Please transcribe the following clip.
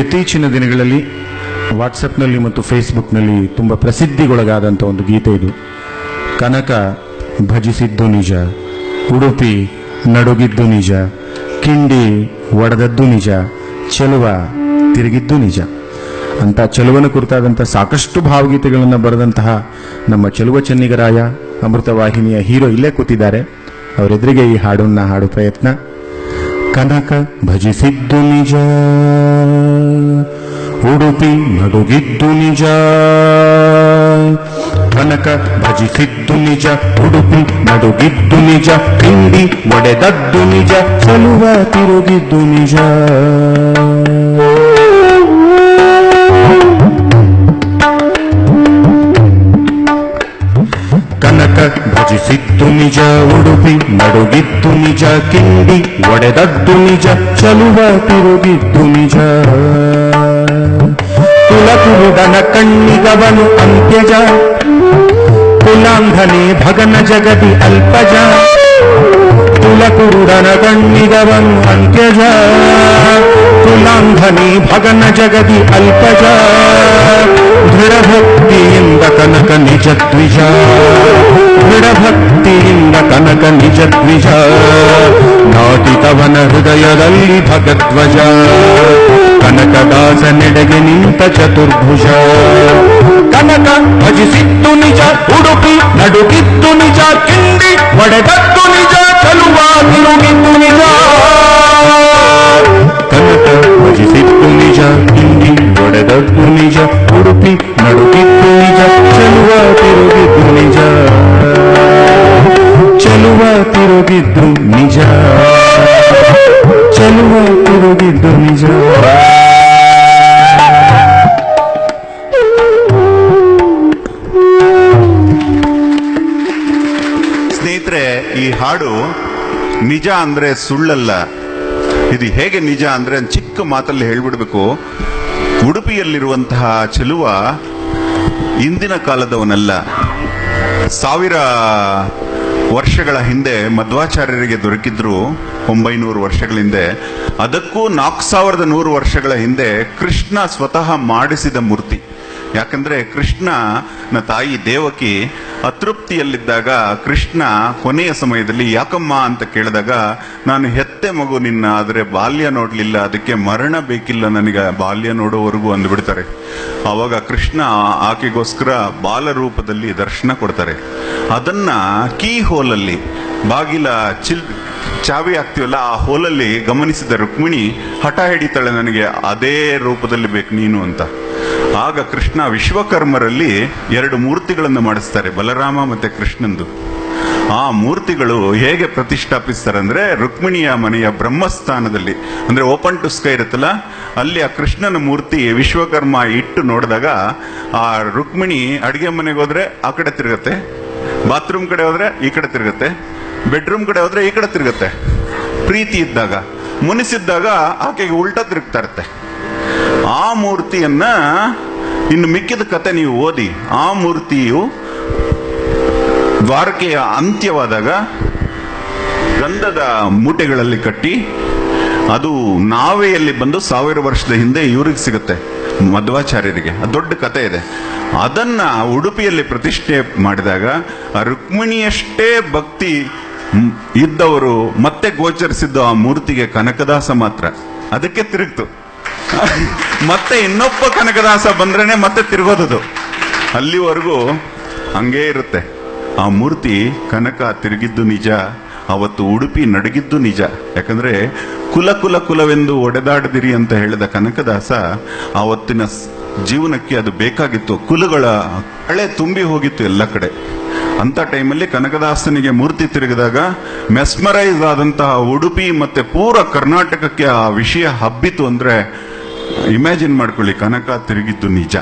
ಇತ್ತೀಚಿನ ದಿನಗಳಲ್ಲಿ ವಾಟ್ಸಪ್ನಲ್ಲಿ ಮತ್ತು ಫೇಸ್ಬುಕ್ನಲ್ಲಿ ತುಂಬ ಪ್ರಸಿದ್ಧಿಗೊಳಗಾದಂಥ ಒಂದು ಗೀತೆ ಇದು. ಕನಕ ಭಜಿಸಿದ್ದು ನಿಜ, ಉಡುಪಿ ನಡುಗಿದ್ದು ನಿಜ, ಕಿಂಡಿ ಒಡೆದದ್ದು ನಿಜ, ಚೆಲುವ ತಿರುಗಿದ್ದು ನಿಜ. ಅಂತ ಚೆಲುವನ ಕುರಿತಾದಂಥ ಸಾಕಷ್ಟು ಭಾವಗೀತೆಗಳನ್ನು ಬರೆದಂತಹ ನಮ್ಮ ಚೆಲುವ ಚೆನ್ನಿಗರಾಯ, ಅಮೃತವಾಹಿನಿಯ ಹೀರೋ ಇಲ್ಲೇ ಕೂತಿದ್ದಾರೆ. ಅವರೆದುರಿಗೆ ಈ ಹಾಡನ್ನು ಹಾಡು ಪ್ರಯತ್ನ. ಕನಕ ಭಜಿಸಿದ್ದು ನಿಜ ಉಡುಪಿ ನಡುಗಿದ್ದು ನಿಜ ಕನಕ ಭಜಿಸಿದ್ದು ನಿಜ ಉಡುಪಿ ನಡುಗಿದ್ದು ನಿಜ ಕಿಂಡಿ ಒಡೆದದ್ದು ನಿಜ ಚಲುವ ತಿರುಗಿದ್ದು ನಿಜ ಕನಕ ಭಜಿಸಿದ್ದು ನಿಜ ಉಡುಪಿ ನಡುಗಿದ್ದು ನಿಜ ಕಿಂಡಿ ಒಡೆದದ್ದು ನಿಜ ಚಲುವ ತಿರುಗಿದ್ದು ನಿಜ ಕುಲಕುರುಡನ ಕಣ್ಣಿಗವನು ಅಂತ್ಯಜ ಕುಲಾಂಧನೆ ಭಗನ ಜಗದಿ ಅಲ್ಪಜ ಕುಲಕುರುಡನ ಕಣ್ಣಿಗವನು ಅಂತ್ಯಜ ಕುಲಾಂಧನೆ ಭಗನ ಜಗದಿ ಅಲ್ಪಜ ದೃಢಭಕ್ತಿಯಿಂದ ಕನಕ ನಿಜ ದ್ವಿಜ ದೃಢಭಕ್ತಿಯಿಂದ ಕನಕ ನಿಜ ದ್ವಿಜ ನಾಟಿತವನ ಹೃದಯದಲ್ಲಿ ಭಗಧ್ವಜ ಕನಕದಾಸನೆಡೆಗೆ ನಿಂತ ಚತುರ್ಭುಜ ಕನಕ ಭಜಿಸಿದ್ದು ನಿಜ ಉಡುಪಿ ನಡುಗಿದ್ದು ನಿಜ ಕಿಂಡಿ ಒಡೆದದ್ದು ತಿರುಗಿದ್ದು ನಿಜ. ಚೆಲುವ ತಿರುಗಿದ್ದು ನಿಜ. ಸ್ನೇಹಿತರೆ, ಈ ಹಾಡು ನಿಜ ಅಂದ್ರೆ ಸುಳ್ಳಲ್ಲ. ಇದು ಹೇಗೆ ನಿಜ ಅಂದ್ರೆ ಚಿಕ್ಕ ಮಾತಲ್ಲಿ ಹೇಳ್ಬಿಡ್ಬೇಕು. ಉಡುಪಿಯಲ್ಲಿರುವಂತಹ ಚೆಲುವ ಇಂದಿನ ಕಾಲದವನಲ್ಲ. ಸಾವಿರ ವರ್ಷಗಳ ಹಿಂದೆ ಮಧ್ವಾಚಾರ್ಯರಿಗೆ ದೊರಕಿದ್ರು ಒಂಬೈನೂರು ವರ್ಷಗಳ ಹಿಂದೆ ಅದಕ್ಕೂ ನಾಲ್ಕು ಸಾವಿರದ ನೂರು ವರ್ಷಗಳ ಹಿಂದೆ ಕೃಷ್ಣ ಸ್ವತಃ ಮಾಡಿಸಿದ ಮೂರ್ತಿ. ಯಾಕಂದ್ರೆ ಕೃಷ್ಣನ ತಾಯಿ ದೇವಕಿ ಅತೃಪ್ತಿಯಲ್ಲಿದ್ದಾಗ ಕೃಷ್ಣ ಕೊನೆಯ ಸಮಯದಲ್ಲಿ, ಯಾಕಮ್ಮ ಅಂತ ಕೇಳಿದಾಗ, ನಾನು ಹೆತ್ತೆ ಮಗು ನಿನ್ನ, ಆದರೆ ಬಾಲ್ಯ ನೋಡಲಿಲ್ಲ, ಅದಕ್ಕೆ ಮರಣ ಬೇಕಿಲ್ಲ, ನನಗೆ ಬಾಲ್ಯ ನೋಡೋವರೆಗೂ ಅಂದ್ಬಿಡ್ತಾರೆ. ಆವಾಗ ಕೃಷ್ಣ ಆಕೆಗೋಸ್ಕರ ಬಾಲರೂಪದಲ್ಲಿ ದರ್ಶನ ಕೊಡ್ತಾರೆ. ಅದನ್ನ ಕೀ ಹೋಲಲ್ಲಿ, ಬಾಗಿಲ ಚಿಲ್, ಚಾವಿ ಹಾಕ್ತೀವಲ್ಲ, ಆ ಹೋಲಲ್ಲಿ ಗಮನಿಸಿದ ರುಕ್ಮಿಣಿ ಹಠ ಹಿಡಿತಾಳೆ, ನನಗೆ ಅದೇ ರೂಪದಲ್ಲಿ ಬೇಕು ನೀನು ಅಂತ. ಆಗ ಕೃಷ್ಣ ವಿಶ್ವಕರ್ಮರಲ್ಲಿ ಎರಡು ಮೂರ್ತಿಗಳನ್ನು ಮಾಡಿಸ್ತಾರೆ, ಬಲರಾಮ ಮತ್ತೆ ಕೃಷ್ಣಂದು. ಆ ಮೂರ್ತಿಗಳು ಹೇಗೆ ಪ್ರತಿಷ್ಠಾಪಿಸ್ತಾರೆ ಅಂದ್ರೆ, ರುಕ್ಮಿಣಿಯ ಮನೆಯ ಬ್ರಹ್ಮಸ್ಥಾನದಲ್ಲಿ. ಅಂದ್ರೆ ಓಪನ್ ಟು ಸ್ಕೈ ಇರುತ್ತಲ್ಲ, ಅಲ್ಲಿ ಆ ಕೃಷ್ಣನ ಮೂರ್ತಿ ವಿಶ್ವಕರ್ಮ ಇಟ್ಟು ನೋಡಿದಾಗ, ಆ ರುಕ್ಮಿಣಿ ಅಡಿಗೆ ಮನೆಗೆ ಹೋದ್ರೆ ಆ ಕಡೆ ತಿರುಗತ್ತೆ ಬಾತ್ರೂಮ್ ಕಡೆ ಹೋದ್ರೆ ಈ ಕಡೆ ತಿರುಗುತ್ತೆ ಬೆಡ್ರೂಮ್ ಕಡೆ ಹೋದ್ರೆ ಈ ಕಡೆ ತಿರುಗತ್ತೆ. ಪ್ರೀತಿ ಇದ್ದಾಗ, ಮುನಿಸಿದ್ದಾಗ ಆಕೆಗೆ ಉಲ್ಟಾ ತಿರುಗ್ತಾ ಇರುತ್ತೆ. ಆ ಮೂರ್ತಿಯನ್ನ ಇನ್ನು ಮಿಕ್ಕಿದ ಕತೆ ನೀವು ಓದಿ, ಆ ಮೂರ್ತಿಯು ದ್ವಾರಕೆಯ ಅಂತ್ಯವಾದಾಗ ಗಂಧದ ಮೂಟೆಗಳಲ್ಲಿ ಕಟ್ಟಿ, ಅದು ನಾವೆಯಲ್ಲಿ ಬಂದು ಸಾವಿರ ವರ್ಷದ ಹಿಂದೆ ಇವ್ರಿಗೆ ಸಿಗುತ್ತೆ, ಮಧ್ವಾಚಾರ್ಯರಿಗೆ. ದೊಡ್ಡ ಕತೆ ಇದೆ. ಅದನ್ನ ಉಡುಪಿಯಲ್ಲಿ ಪ್ರತಿಷ್ಠೆ ಮಾಡಿದಾಗ ರುಕ್ಮಿಣಿಯಷ್ಟೇ ಭಕ್ತಿ ಇದ್ದವರು ಮತ್ತೆ ಗೋಚರಿಸಿದ್ದು ಆ ಮೂರ್ತಿಗೆ ಕನಕದಾಸ ಮಾತ್ರ. ಅದಕ್ಕೆ ತಿರುಗ್ತು. ಮತ್ತೆ ಇನ್ನೊಬ್ಬ ಕನಕದಾಸ ಬಂದ್ರೇನೆ ಮತ್ತೆ ತಿರುಗೋದದು. ಅಲ್ಲಿವರೆಗೂ ಹಂಗೇ ಇರುತ್ತೆ. ಆ ಮೂರ್ತಿ ಕನಕ ತಿರುಗಿದ್ದು ನಿಜ, ಅವತ್ತು ಉಡುಪಿ ನಡಗಿದ್ದು ನಿಜ. ಯಾಕಂದ್ರೆ ಕುಲ ಕುಲ ಕುಲವೆಂದು ಒಡೆದಾಡದಿರಿ ಅಂತ ಹೇಳಿದ ಕನಕದಾಸ ಆವತ್ತಿನ ಜೀವನಕ್ಕೆ ಅದು ಬೇಕಾಗಿತ್ತು. ಕುಲಗಳ ಹಳೆ ತುಂಬಿ ಹೋಗಿತ್ತು ಎಲ್ಲ ಕಡೆ. ಅಂತ ಟೈಮಲ್ಲಿ ಕನಕದಾಸನಿಗೆ ಮೂರ್ತಿ ತಿರುಗಿದಾಗ ಮೆಸ್ಮರೈಸ್ ಆದಂತಹ ಉಡುಪಿ ಮತ್ತೆ ಪೂರ ಕರ್ನಾಟಕಕ್ಕೆ ಆ ವಿಷಯ ಹಬ್ಬಿತು ಅಂದ್ರೆ ಇಮ್ಯಾಜಿನ್ ಮಾಡ್ಕೊಳ್ಳಿ, ಕನಕ ತಿರುಗಿದ್ದು ನಿಜ.